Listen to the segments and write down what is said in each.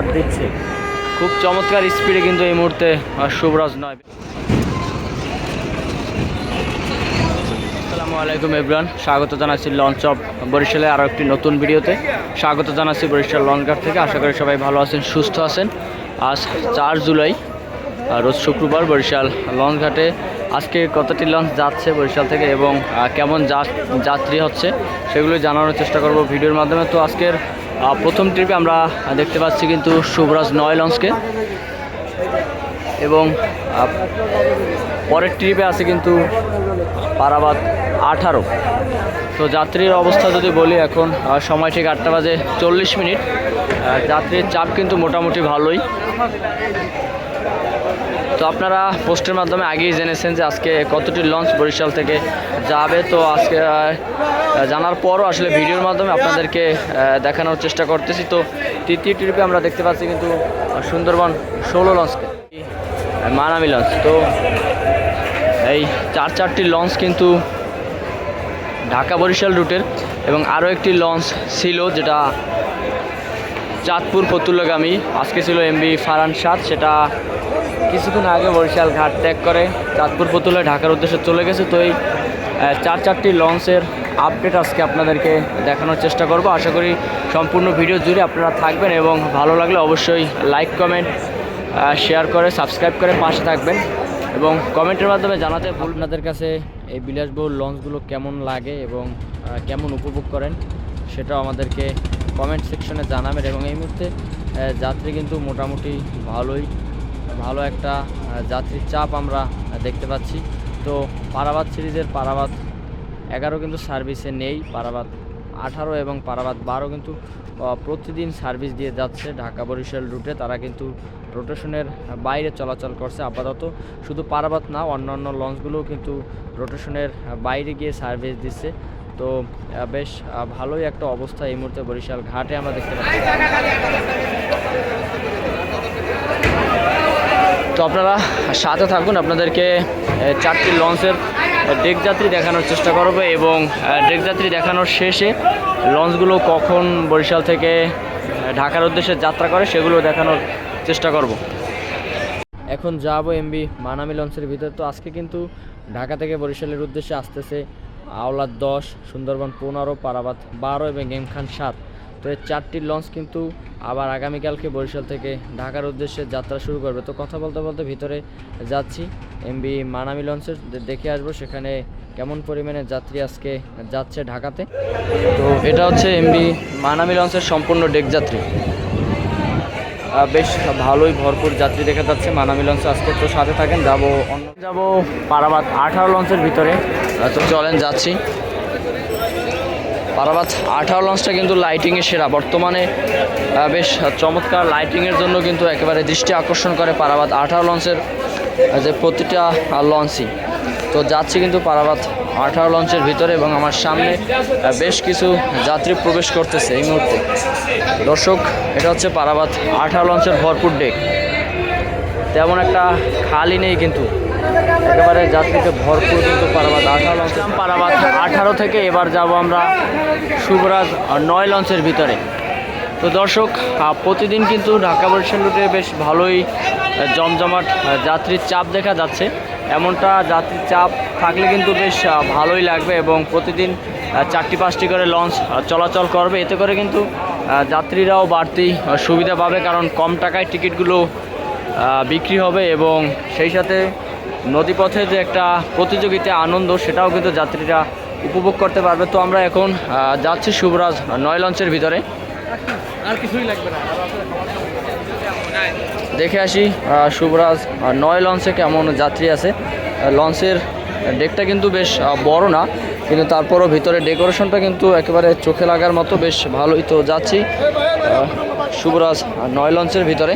বাদ দিচ্ছে। খুব চমৎকার স্পিডে কিন্তু এই মুহূর্তে শুভরাজ নয়। আসসালামু আলাইকুম এভরান স্বাগত জানাচ্ছি লঞ্চ অফ বরিশালে আরও একটি নতুন ভিডিওতে। স্বাগত জানাচ্ছি বরিশাল লঞ্চঘাট থেকে, আশা করি সবাই ভালো আছেন, সুস্থ আছেন। আজ চার জুলাই রোজ শুক্রবার বরিশাল লঞ্চঘাটে আজকে কতটি লঞ্চ যাচ্ছে বরিশাল থেকে এবং কেমন যাত্রী হচ্ছে, সেগুলো জানানোর চেষ্টা করব ভিডিওর মাধ্যমে। তো আজকের প্রথম ট্রিপে আমরা দেখতে পাচ্ছি কিন্তু শুভরাজ নয় লঞ্চকে। এবং পরের ট্রিপে আছে কিন্তু পারাবাদ আঠারো। তো যাত্রীর অবস্থা যদি বলি এখন সময় ঠিক আটটা বাজে চল্লিশ মিনিট। যাত্রীর চাপ কিন্তু মোটামুটি ভালোই। তো আপনারা পোস্টের মাধ্যমে আগেই জেনেছেন যে আজকে কতটি লঞ্চ বরিশাল থেকে যাবে। তো আজকে জানার পরও আসলে ভিডিওর মাধ্যমে আপনাদেরকে দেখানোর চেষ্টা করতেছি। তো তৃতীয় ট্রিপে আমরা দেখতে পাচ্ছি কিন্তু সুন্দরবন ষোলো লঞ্চকে। মানামি লঞ্চ। তো এই চার চারটি লঞ্চ কিন্তু ঢাকা বরিশাল রুটের এবং আরও একটি লঞ্চ ছিল যেটা চাঁদপুর ফতুল্লাগামী আজকে ছিল এমবি ফারান সাত সেটা কিছুক্ষণ আগে বরিশাল ঘাট ত্যাগ করে চাঁদপুর ফতুল্লা ঢাকার উদ্দেশ্যে চলে গেছে। তো এই চার চারটি লঞ্চের আপডেট আজকে আপনাদেরকে দেখানোর চেষ্টা করব। আশা করি সম্পূর্ণ ভিডিও জুড়ে আপনারা থাকবেন এবং ভালো লাগলে অবশ্যই লাইক কমেন্ট শেয়ার করে সাবস্ক্রাইব করে পাশে থাকবেন এবং কমেন্টের মাধ্যমে জানাতে আপনাদের কাছে এই বিলাসবহুল লঞ্চগুলো কেমন লাগে এবং কেমন উপভোগ করেন সেটাও আমাদেরকে কমেন্ট সেকশনে জানাবেন এবং এই মুহূর্তে যাত্রী কিন্তু মোটামুটি ভালোই, ভালো একটা যাত্রীর চাপ আমরা দেখতে পাচ্ছি। তো পারাবাদ সিরিজের পারাবাদ এগারো কিন্তু সার্ভিসে নেই পারাবাদ আঠারো এবং পারাবাদ বারো কিন্তু প্রতিদিন সার্ভিস দিয়ে যাচ্ছে ঢাকা বরিশাল রুটে। তারা কিন্তু রোটেশনের বাইরে চলাচল করছে আপাতত। শুধু পারাবাদ না, অন্যান্য লঞ্চগুলোও কিন্তু রোটেশনের বাইরে গিয়ে সার্ভিস দিচ্ছে। তো বেশ ভালোই একটা অবস্থা এই মুহূর্তে বরিশাল ঘাটে আমরা দেখতে পাচ্ছি। তো আপনারা সাথে থাকুন, আপনাদেরকে চারটি লঞ্চের ডেক যাত্রী দেখানোর চেষ্টা করব এবং ডেক যাত্রী দেখানোর শেষে লঞ্চগুলো কখন বরিশাল থেকে ঢাকার উদ্দেশ্যে যাত্রা করে সেগুলো দেখানোর চেষ্টা করব। এখন যাব এমবি মানামি লঞ্চের ভিতর। তো আজকে কিন্তু ঢাকা থেকে বরিশালের উদ্দেশ্যে আসতেছে আওলাদ দশ, সুন্দরবন পনেরো পারাবাদ বারো এবং এমখান সাত। তো এই চারটি লঞ্চ কিন্তু আবার আগামীকালকে বরিশাল থেকে ঢাকার উদ্দেশ্যে যাত্রা শুরু করবে। তো কথা বলতে বলতে ভিতরে যাচ্ছি। এমবি মানামি লঞ্চের দেখে আসব সেখানে কেমন পরিমাণে যাত্রী আজকে যাচ্ছে ঢাকাতে। তো এটা হচ্ছে এমবি মানামি লঞ্চের সম্পূর্ণ ডেক যাত্রী। বেশ ভালোই ভরপুর যাত্রী দেখা যাচ্ছে মানামি লঞ্চ আজকে। তো সাথে থাকেন, যাব অন্য যাব পারাবাদ আঠারো লঞ্চের ভিতরে। তো চলেন, যাচ্ছি। পারাবাদ আঠারো লঞ্চটা কিন্তু লাইটিংয়ে সেরা। বর্তমানে বেশ চমৎকার লাইটিংয়ের জন্য কিন্তু একেবারে দৃষ্টি আকর্ষণ করে পারাবাদ আঠারো লঞ্চের যে প্রতিটা লঞ্চই। তো যাচ্ছি কিন্তু পারাবাদ আঠারো লঞ্চের ভিতরে এবং আমার সামনে বেশ কিছু যাত্রী প্রবেশ করতেছে এই মুহূর্তে। দর্শক, এটা হচ্ছে পারাবাদ আঠারো লঞ্চের ভরপুর ডেক তেমন একটা খালি নেই কিন্তু। একেবারে যাত্রীতে ভরপুর কিন্তু পারাবাদ। আঠারো লঞ্চ পারাবাদ। আঠারো থেকে এবার যাব আমরা শুভরাজ নয় লঞ্চের ভিতরে। তো দর্শক প্রতিদিন কিন্তু ঢাকা বরিশাল রুটে বেশ ভালোই জমজমাট যাত্রীর চাপ দেখা যাচ্ছে। এমনটা যাত্রীর চাপ থাকলে কিন্তু বেশ ভালোই লাগবে এবং প্রতিদিন চারটি পাঁচটি করে লঞ্চ চলাচল করবে। এতে করে কিন্তু যাত্রীরাও বাড়তি সুবিধা পাবে কারণ কম টাকায় টিকিটগুলো বিক্রি হবে এবং সেই সাথে নদীপথে যে একটা প্রতিযোগিতা আনন্দ সেটাও কিন্তু যাত্রীরা উপভোগ করতে পারবে। তো আমরা এখন যাচ্ছি শুভরাজ নয় লঞ্চের ভিতরে। আর কিছুই লাগবে না। দেখে আসি শুভরাজ নয় লঞ্চে কেমন যাত্রী আছে। লঞ্চের ডেকটা কিন্তু বেশ বড় না কিন্তু তারপরও ভিতরে ডেকোরেশনটা কিন্তু একেবারে চোখে লাগার মতো বেশ ভালোই তো যাচ্ছি শুভরাজ নয় লঞ্চের ভিতরে।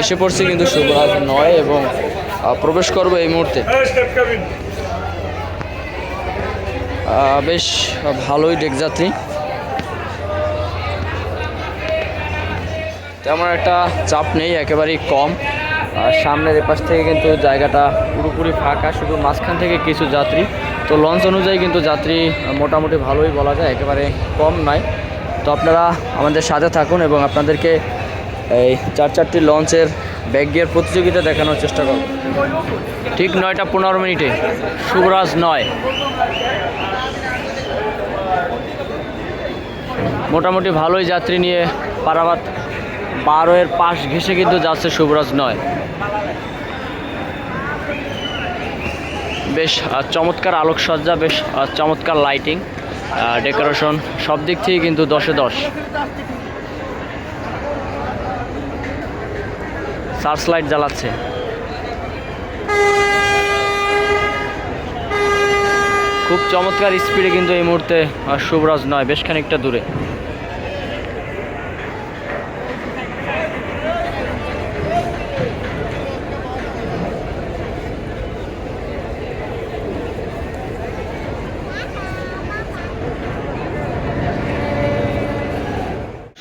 এসে পড়ছি কিন্তু শুভরাজ নয় এবং প্রবেশ করব এই মুহূর্তে। বেশ ভালোই ডেক যাত্রী। তেমন একটা চাপ নেই, একেবারেই কম। আর সামনের এপাশ থেকে কিন্তু জায়গাটা পুরোপুরি ফাঁকা, শুধু মাঝখান থেকে কিছু যাত্রী। তো লঞ্চ অনুযায়ী কিন্তু যাত্রী মোটামুটি ভালোই বলা যায়, একেবারে কম নয়। তো আপনারা আমাদের সাথে থাকুন এবং আপনাদেরকে এই চার চারটি লঞ্চের ব্যাগ গিয়ার প্রতিযোগিতা দেখানোর চেষ্টা করব। ঠিক নয়টা পনেরো মিনিটে। শুভরাজ নয়। মোটামুটি ভালোই যাত্রী নিয়ে পারাবাদ বারো এর পাশ ঘেসে কিন্তু যাচ্ছে শুভরাজ নয়। বেশ চমৎকার আলোকসজ্জা, বেশ চমৎকার লাইটিং ডেকোরেশন সব দিক থেকে কিন্তু দশে দশ। সার্চ লাইট জ্বালাচ্ছে। খুব চমৎকার স্পিডে কিন্তু এই মুহূর্তে শুভরাজ নয় বেশ খানিকটা দূরে।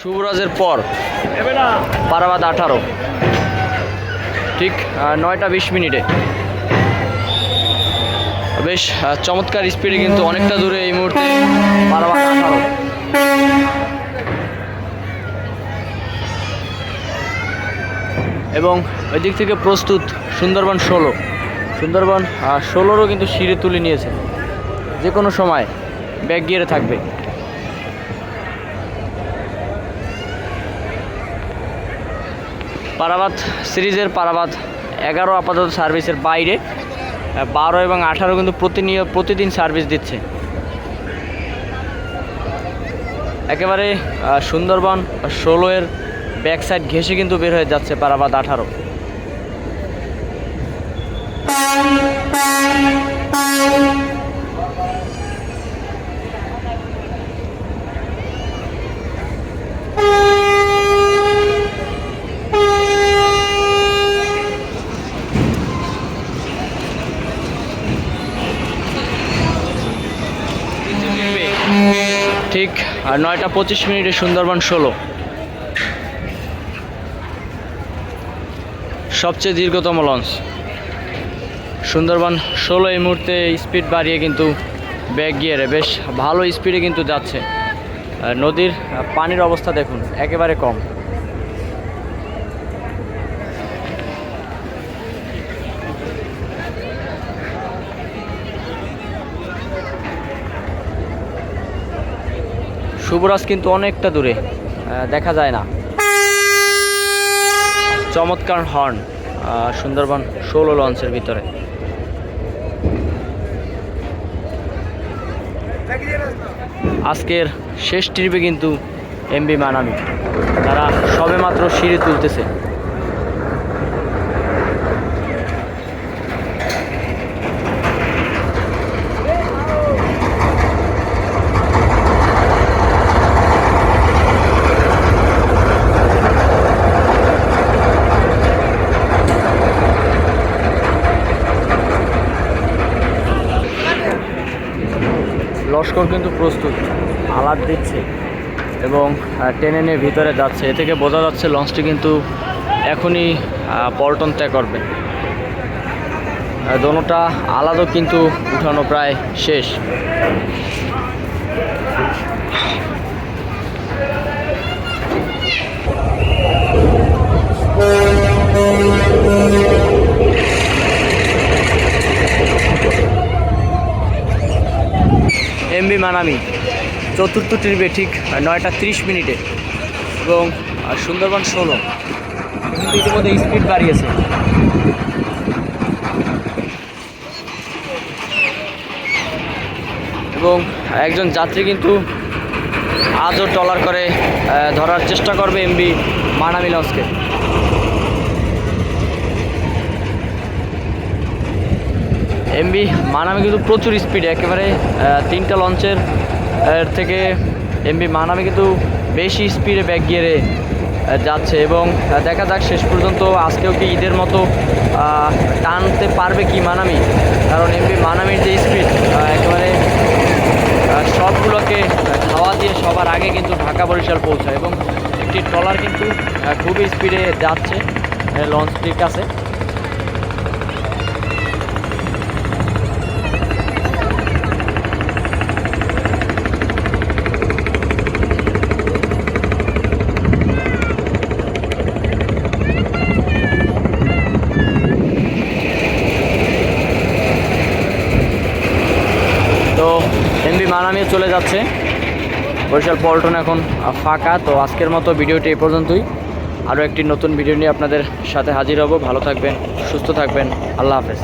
শুভরাজের পর পারাবাদ আঠারো। ঠিক নয়টা বিশ মিনিটে। বেশ চমৎকার স্পিডে কিন্তু অনেকটা দূরে এই মুহূর্তে এবং ওই দিক থেকে প্রস্তুত সুন্দরবন ষোলো। সুন্দরবন ষোলোরও কিন্তু সিঁড়ে তুলে নিয়েছে। যে কোনো সময় ব্যাগ গিয়ে থাকবে। পারাবাদ সিরিজের পারাবাদ এগারো আপাতত সার্ভিসের বাইরে বারো এবং আঠারো কিন্তু প্রতিনিয়ত প্রতিদিন সার্ভিস দিচ্ছে। একেবারে সুন্দরবন ষোলোয়ের এর ব্যাক সাইড ঘেসে কিন্তু বের হয়ে যাচ্ছে পারাবাদ আঠারো। ঠিক, আর নয়টা পঁচিশ মিনিটে সুন্দরবন ষোলো। সবচেয়ে দীর্ঘতম লঞ্চ সুন্দরবন ষোলো এই মুহূর্তে স্পিড বাড়িয়ে কিন্তু ব্যাগ গিয়ারে বেশ ভালো স্পিডে কিন্তু যাচ্ছে। নদীর পানির অবস্থা দেখুন, একেবারে কম। শুভরাজ কিন্তু অনেকটা দূরে দেখা যায় না। চমৎকার হর্ন সুন্দরবন ষোলো লঞ্চের ভিতরে। আজকের শেষ ট্রিপে কিন্তু এমবি মানামি, তারা সবে মাত্র সিঁড়ি তুলতেছে। লস্কর কিন্তু প্রস্তুত। আলাদ দিচ্ছে। এবং টেনে নিয়ে ভিতরে যাচ্ছে। এ থেকে বোঝা যাচ্ছে লঞ্চটি কিন্তু এখনই পল্টন ত্যাগ করবে। দোনোটা আলাদা কিন্তু উঠানো প্রায় শেষ। এমবি মানামি চতুর্থ ট্রিপে ঠিক নয়টা তিরিশ মিনিটে এবং সুন্দরবন ষোলো। ইতিমধ্যে স্পিড বাড়িয়েছে। এবং একজন যাত্রী কিন্তু আজও ট্রলার করে ধরার চেষ্টা করবে এমবি মানামি লঞ্চকে এমবি মানামি কিন্তু প্রচুর স্পিডে একেবারে তিনটা লঞ্চের থেকে এমবি মানামি কিন্তু বেশি স্পিডে ব্যাক গিয়ারে আহ, যাচ্ছে এবং দেখা যাক শেষ পর্যন্ত আজকেও কি ঈদের মতো টানতে পারবে কি মানামি? কারণ এমবি মানামির যে স্পিড একেবারে সবগুলোকে খাওয়া দিয়ে সবার আগে কিন্তু ঢাকা বরিশাল পৌঁছায় এবং একটি ট্রলার কিন্তু খুবই স্পিডে যাচ্ছে লঞ্চটির কাছে এমবি নিয়ে চলে যাচ্ছে। বরিশাল পল্টন এখন ফাঁকা, তো আজকের মতো ভিডিওটি এই পর্যন্তই। আরও একটি নতুন ভিডিও নিয়ে আপনাদের সাথে হাজির হব। ভালো থাকবেন, সুস্থ থাকবেন। আল্লাহ হাফেজ।